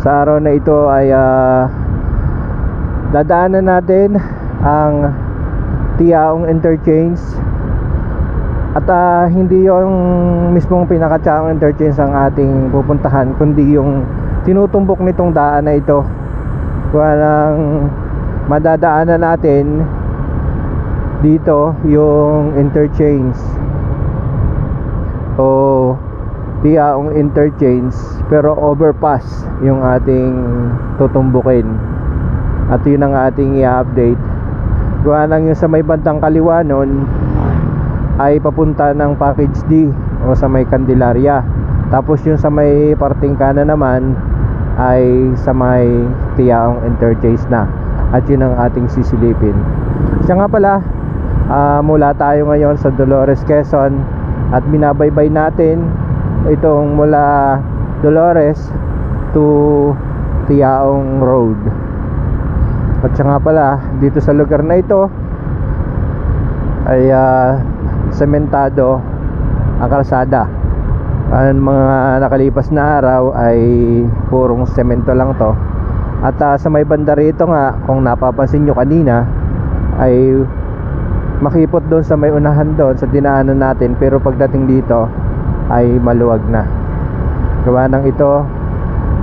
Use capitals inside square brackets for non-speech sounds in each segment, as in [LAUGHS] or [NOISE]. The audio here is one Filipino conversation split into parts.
Sa araw na ito ay ah, dadaanan natin ang Tiaong Interchange. At ah, hindi yung mismong pinaka-Tiaong Interchange ang ating pupuntahan kundi yung tinutumbok nitong daan na ito. Walang madadaanan natin dito yung interchange. O Tiaong interchange pero overpass yung ating tutumbukin. At yun ang ating i-update. Gawa lang yung sa may bandang kaliwa nun ay papunta ng package D o sa may Candelaria. Tapos yung sa may parting kanan naman ay sa may Tiaong interchange na. At yun ang ating sisilipin. Siya nga pala ah, mula tayo ngayon sa Dolores Quezon. At binabaybay natin itong mula Dolores to Tiaong Road. At siya nga pala dito sa lugar na ito ay ah, sementado ang kalsada. Ang mga nakalipas na araw ay purong semento lang to. At ah, sa may banda rito nga kung napapansin nyo kanina ay makipot doon sa may unahan doon sa dinaanan natin. Pero pagdating dito ay maluwag na. Gawa ng ito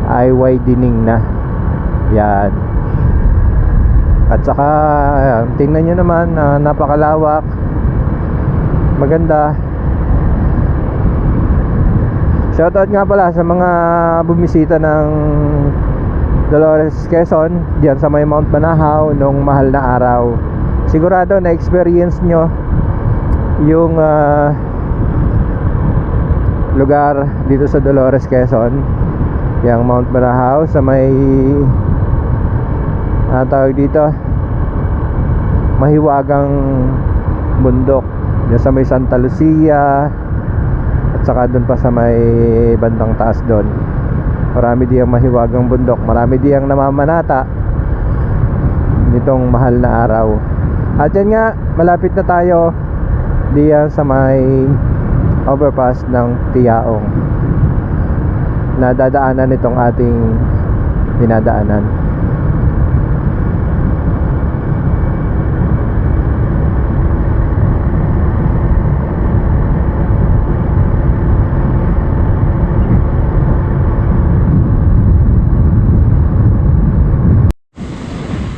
ay widening na. Yan. At saka tingnan nyo naman ah, napakalawak. Maganda. Shoutout nga pala sa mga bumisita ng Dolores Quezon diyan sa may Mount Banahaw nung mahal na araw. Sigurado na experience nyo yung ah, lugar dito sa Dolores Quezon. Yung Mount Banahaw sa may ano tawag dito? Mahiwagang bundok. Dyan sa may Santa Lucia at saka doon pa sa may bandang taas doon marami diyang mahiwagang bundok. Marami diyang namamanata nitong mahal na araw. At yan nga malapit na tayo diyan sa may overpass ng Tiaong na dadaanan itong ating dinadaanan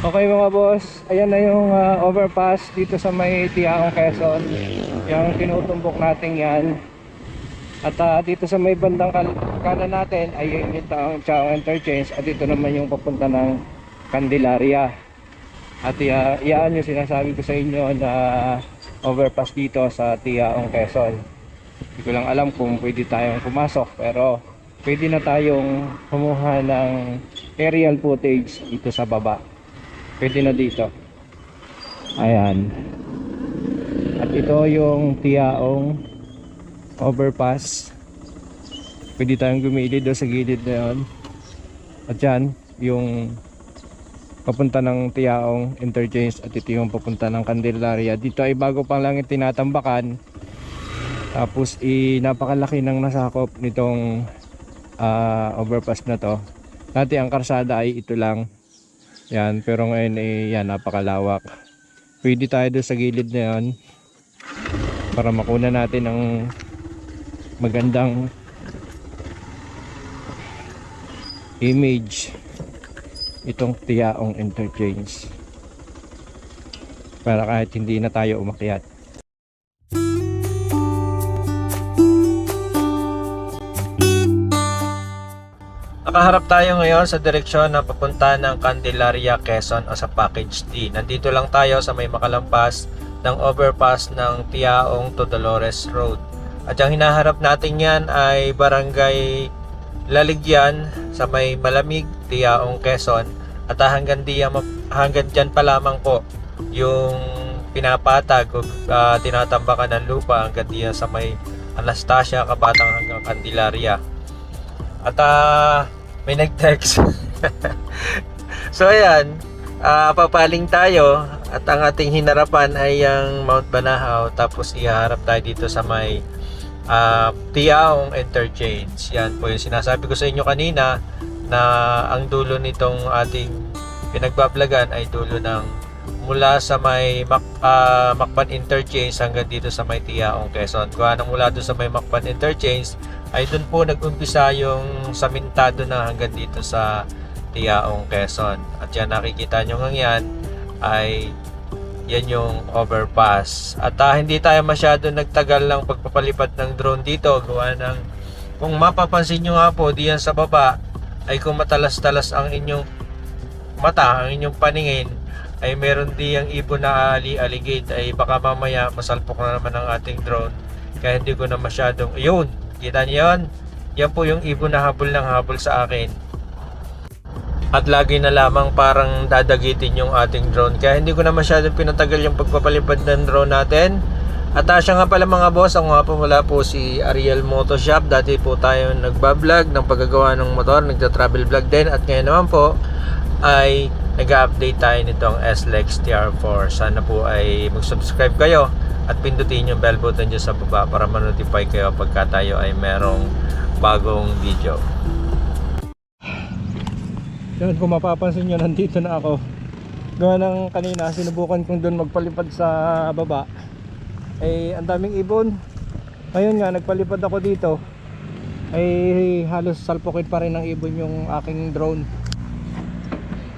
Okay mga boss, ayan na yung ah, overpass dito sa may Tiaong Quezon. Yung tinutumbok natin yan. At ah, dito sa may bandang kan kanan natin ay yung Tiaong Tiaong Interchange at dito naman yung papunta ng Candelaria. At uh, yan yung sinasabi ko sa inyo na overpass dito sa Tiaong Quezon. Hindi ko lang alam kung pwede tayong pumasok pero pwede na tayong kumuha ng aerial footage dito sa baba pwede na dito ayan ito yung tiyaong overpass. Pwede tayong gumilid doon sa gilid na yun. At yan yung papunta ng tiyaong interchange at ito yung papunta ng Candelaria. Dito ay bago pa lang tinatambakan. Tapos i napakalaki ng nasakop nitong ah, overpass na to. Dati ang karsada ay ito lang. Yan, pero ngayon eh, yan, napakalawak. Pwede tayo doon sa gilid na yan para makuna natin ang magandang image itong tiyaong interchange para kahit hindi na tayo umakyat Nakaharap tayo ngayon sa direksyon na papunta ng Candelaria, Quezon o sa Package D. Nandito lang tayo sa may makalampas ng overpass ng Tiaong to Dolores Road. At ang hinaharap natin yan ay Barangay Laligyan sa may Malamig, Tiaong, Quezon. At hanggang, diyan, hanggang dyan pa lamang po yung pinapatag o uh, tinatambakan ng lupa hanggang diyan sa may Anastasia, Kabatang hanggang Candelaria. At ah, may nag-text. [LAUGHS] so ayan, ah, papaling tayo at ang ating hinarapan ay ang Mount Banahaw tapos iharap tayo dito sa may ah, Tiaong Interchange. Yan po yung sinasabi ko sa inyo kanina na ang dulo nitong ating pinagbablagan ay dulo ng mula sa may Mac, ah, Macpan Interchange hanggang dito sa may Tiaong Quezon. Kung anong mula doon sa may Macpan Interchange ay doon po nag-umpisa yung samintado na hanggang dito sa Tiaong Quezon. At yan nakikita nyo nga yan ay yan yung overpass. At ah, hindi tayo masyado nagtagal ng pagpapalipad ng drone dito. Gawa ng, kung mapapansin nyo nga po, diyan sa baba, ay kung matalas-talas ang inyong mata, ang inyong paningin, ay meron di ang ibon na ali-aligate ay baka mamaya masalpok na naman ang ating drone kaya hindi ko na masyadong yun, kita niyo yun yan po yung ibon na habol ng habol sa akin at lagi na lamang parang dadagitin yung ating drone. Kaya hindi ko na masyadong pinatagal yung pagpapalipad ng drone natin. At siya nga pala mga boss ako nga po wala po si Ariel Moto Shop dati po tayo nagbablog ng paggagawa ng motor nagta-travel vlog din. At ngayon naman po ay nag-update tayo nitong SLEX TR4 sana po ay mag-subscribe kayo at pindutin yung bell button dyan sa baba para ma-notify kayo pagka tayo ay merong bagong video Yun, kung mapapansin nyo, nandito na ako. Gawa ng kanina, sinubukan kong doon magpalipad sa baba. Eh, ang daming ibon. Ngayon nga, nagpalipad ako dito. Ay, halos salpukin pa rin ng ibon yung aking drone.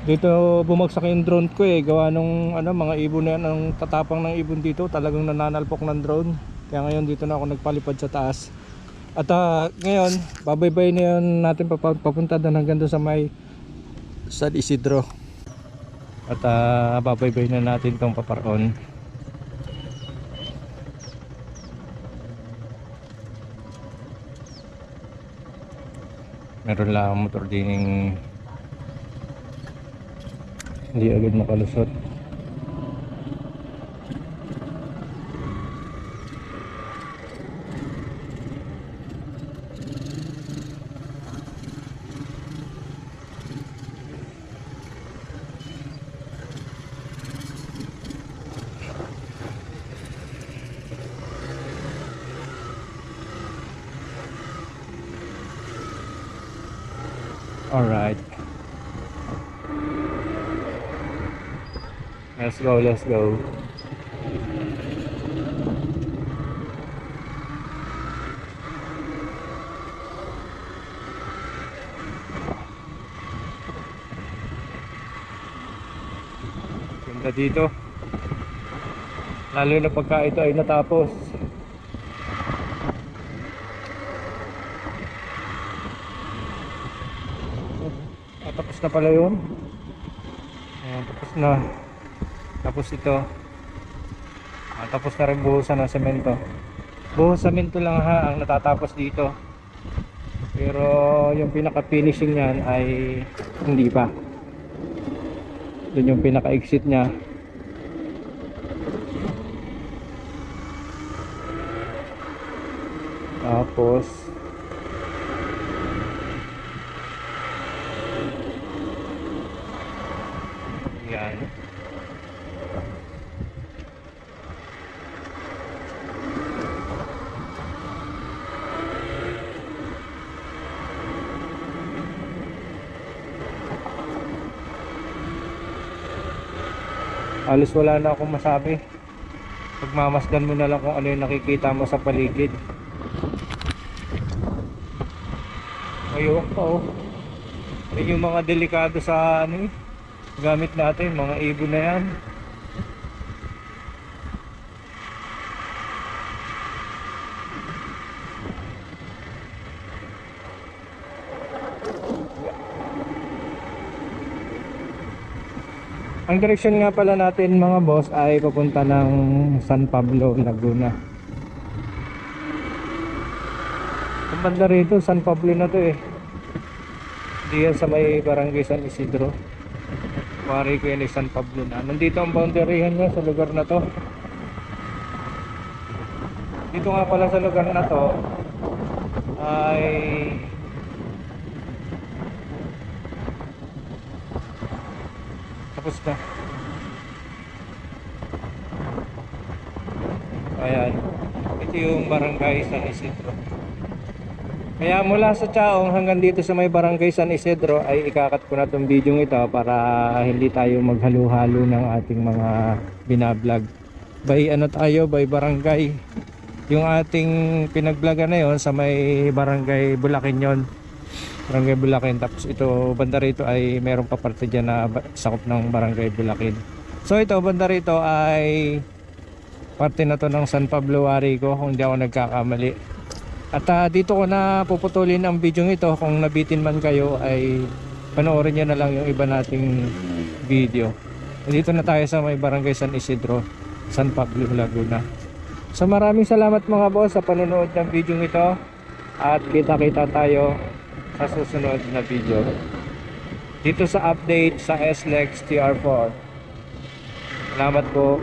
Dito bumagsak yung drone ko eh. Gawa nung ano, mga ibon na yan, ang tatapang ng ibon dito. Talagang nananalpok ng drone. Kaya ngayon dito na ako nagpalipad sa taas. At ah, ngayon, babaybay na yun natin papunta doon hanggang doon sa may San Isidro. At uh, babaybay na natin tong paparon meron lang motor din hindi agad makalusot Alright. Let's go, let's go. Ganda dito. Lalo na pagka ito ay natapos. Ah, tapos na pala yun. Ayan, tapos na. Tapos ito. Ah, tapos na rin buhusan ng semento. Buhos semento lang ha ang natatapos dito. Pero yung pinaka finishing niyan ay hindi pa. Yun yung pinaka exit niya. Tapos Yan. Halos wala na akong masabi. Pagmamasdan mo na lang kung ano yung nakikita mo sa paligid. Ayun pa oh. Yung mga delikado sa ano eh gamit natin mga ibon na yan ang direksyon nga pala natin mga boss ay papunta ng San Pablo, Laguna ang banda rito San Pablo na to eh diyan sa may barangay San Isidro Mari ko yan San Pablo na. Nandito ang boundaryhan niya sa lugar na to. Dito nga pala sa lugar na to ay tapos na. Ayan. Ito yung barangay San Isidro. Kaya mula sa Chaong hanggang dito sa may barangay San Isidro ay ikakat ko na tong video ito para hindi tayo maghalo-halo ng ating mga binablog. By ano tayo, by barangay. Yung ating pinagvlogan na yon sa may barangay Bulacan yon. Barangay Bulacan. Tapos ito, banda rito ay meron pa parte dyan na sakop ng barangay Bulacan. So ito, banda rito ay parte na to ng San Pablo Warico kung hindi ako nagkakamali. At ah, dito ko na puputulin ang video ito kung nabitin man kayo ay panoorin nyo na lang yung iba nating video. Dito na tayo sa may barangay San Isidro, San Pablo, Laguna. So maraming salamat mga boss sa panonood ng video ito at kita-kita tayo sa susunod na video. Dito sa update sa SLEX TR4. Salamat po.